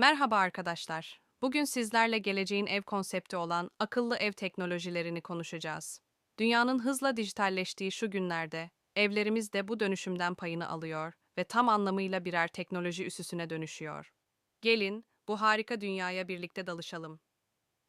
Merhaba arkadaşlar. Bugün sizlerle geleceğin ev konsepti olan akıllı ev teknolojilerini konuşacağız. Dünyanın hızla dijitalleştiği şu günlerde evlerimiz de bu dönüşümden payını alıyor ve tam anlamıyla birer teknoloji üssüsüne dönüşüyor. Gelin bu harika dünyaya birlikte dalışalım.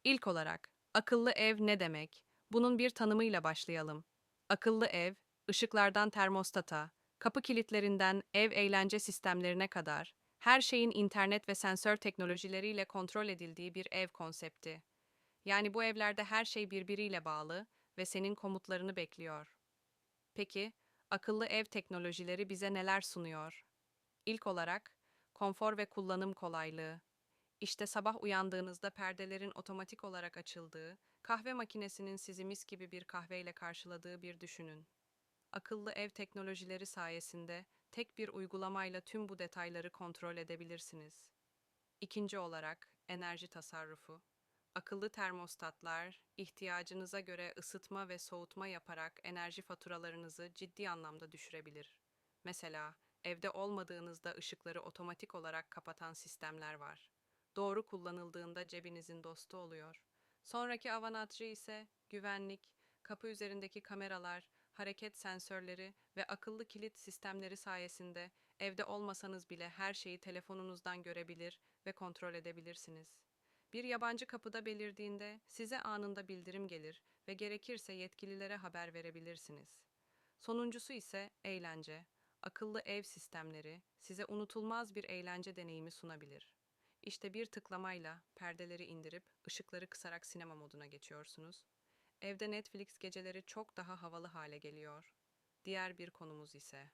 İlk olarak akıllı ev ne demek? Bunun bir tanımıyla başlayalım. Akıllı ev, ışıklardan termostata, kapı kilitlerinden ev eğlence sistemlerine kadar her şeyin internet ve sensör teknolojileriyle kontrol edildiği bir ev konsepti. Yani bu evlerde her şey birbiriyle bağlı ve senin komutlarını bekliyor. Peki, akıllı ev teknolojileri bize neler sunuyor? İlk olarak, konfor ve kullanım kolaylığı. İşte sabah uyandığınızda perdelerin otomatik olarak açıldığı, kahve makinesinin sizi mis gibi bir kahveyle karşıladığı bir düşünün. Akıllı ev teknolojileri sayesinde tek bir uygulamayla tüm bu detayları kontrol edebilirsiniz. İkinci olarak enerji tasarrufu. Akıllı termostatlar ihtiyacınıza göre ısıtma ve soğutma yaparak enerji faturalarınızı ciddi anlamda düşürebilir. Mesela evde olmadığınızda ışıkları otomatik olarak kapatan sistemler var. Doğru kullanıldığında cebinizin dostu oluyor. Sonraki avantajı ise güvenlik, kapı üzerindeki kameralar, hareket sensörleri ve akıllı kilit sistemleri sayesinde evde olmasanız bile her şeyi telefonunuzdan görebilir ve kontrol edebilirsiniz. Bir yabancı kapıda belirdiğinde size anında bildirim gelir ve gerekirse yetkililere haber verebilirsiniz. Sonuncusu ise eğlence. Akıllı ev sistemleri size unutulmaz bir eğlence deneyimi sunabilir. İşte bir tıklamayla perdeleri indirip ışıkları kısarak sinema moduna geçiyorsunuz Evde Netflix geceleri çok daha havalı hale geliyor. Diğer bir konumuz ise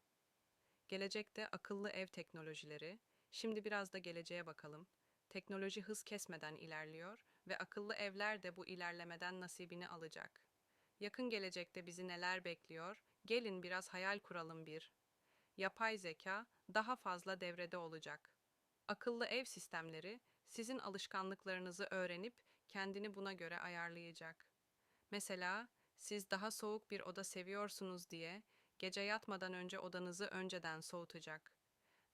gelecekte akıllı ev teknolojileri. Şimdi biraz da geleceğe bakalım. Teknoloji hız kesmeden ilerliyor ve akıllı evler de bu ilerlemeden nasibini alacak. Yakın gelecekte bizi neler bekliyor? Gelin biraz hayal kuralım bir. Yapay zeka daha fazla devrede olacak. Akıllı ev sistemleri sizin alışkanlıklarınızı öğrenip kendini buna göre ayarlayacak. Mesela siz daha soğuk bir oda seviyorsunuz diye gece yatmadan önce odanızı önceden soğutacak.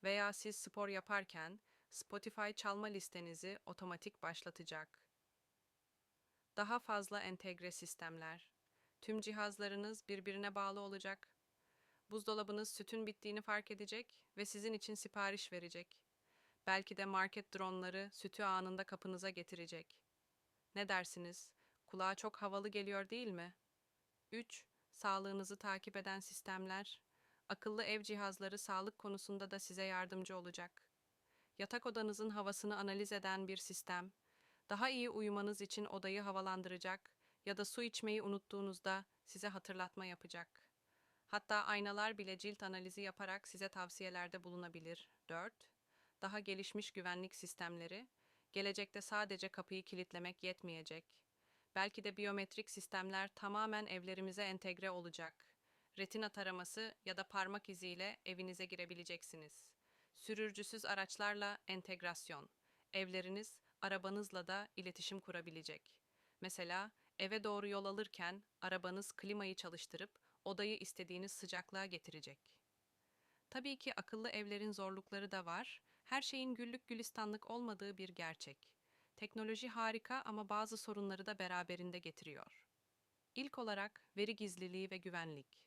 Veya siz spor yaparken Spotify çalma listenizi otomatik başlatacak. Daha fazla entegre sistemler. Tüm cihazlarınız birbirine bağlı olacak. Buzdolabınız sütün bittiğini fark edecek ve sizin için sipariş verecek. Belki de market dronları sütü anında kapınıza getirecek. Ne dersiniz? Kulağa çok havalı geliyor değil mi? 3. Sağlığınızı takip eden sistemler. Akıllı ev cihazları sağlık konusunda da size yardımcı olacak. Yatak odanızın havasını analiz eden bir sistem. Daha iyi uyumanız için odayı havalandıracak ya da su içmeyi unuttuğunuzda size hatırlatma yapacak. Hatta aynalar bile cilt analizi yaparak size tavsiyelerde bulunabilir. 4. Daha gelişmiş güvenlik sistemleri. Gelecekte sadece kapıyı kilitlemek yetmeyecek Belki de biyometrik sistemler tamamen evlerimize entegre olacak. Retina taraması ya da parmak iziyle evinize girebileceksiniz. Sürürcüsüz araçlarla entegrasyon. Evleriniz arabanızla da iletişim kurabilecek. Mesela eve doğru yol alırken arabanız klimayı çalıştırıp odayı istediğiniz sıcaklığa getirecek. Tabii ki akıllı evlerin zorlukları da var. Her şeyin güllük gülistanlık olmadığı bir gerçek. Teknoloji harika ama bazı sorunları da beraberinde getiriyor. İlk olarak veri gizliliği ve güvenlik.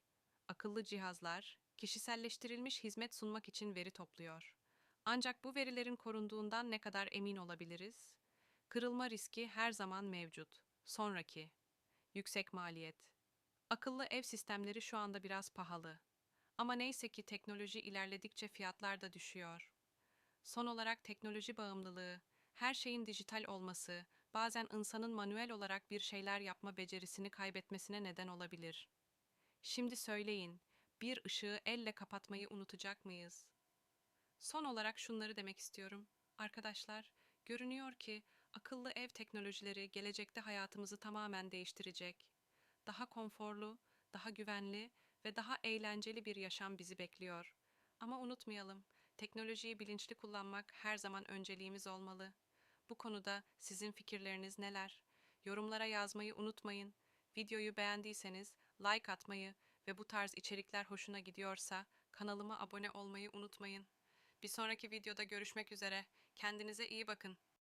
Akıllı cihazlar, kişiselleştirilmiş hizmet sunmak için veri topluyor. Ancak bu verilerin korunduğundan ne kadar emin olabiliriz? Kırılma riski her zaman mevcut. Sonraki, yüksek maliyet. Akıllı ev sistemleri şu anda biraz pahalı. Ama neyse ki teknoloji ilerledikçe fiyatlar da düşüyor. Son olarak teknoloji bağımlılığı, her şeyin dijital olması, bazen insanın manuel olarak bir şeyler yapma becerisini kaybetmesine neden olabilir. Şimdi söyleyin, bir ışığı elle kapatmayı unutacak mıyız? Son olarak şunları demek istiyorum. Arkadaşlar, görünüyor ki akıllı ev teknolojileri gelecekte hayatımızı tamamen değiştirecek. Daha konforlu, daha güvenli ve daha eğlenceli bir yaşam bizi bekliyor. Ama unutmayalım, teknolojiyi bilinçli kullanmak her zaman önceliğimiz olmalı. Bu konuda sizin fikirleriniz neler? Yorumlara yazmayı unutmayın. Videoyu beğendiyseniz like atmayı ve bu tarz içerikler hoşuna gidiyorsa kanalıma abone olmayı unutmayın. Bir sonraki videoda görüşmek üzere. Kendinize iyi bakın.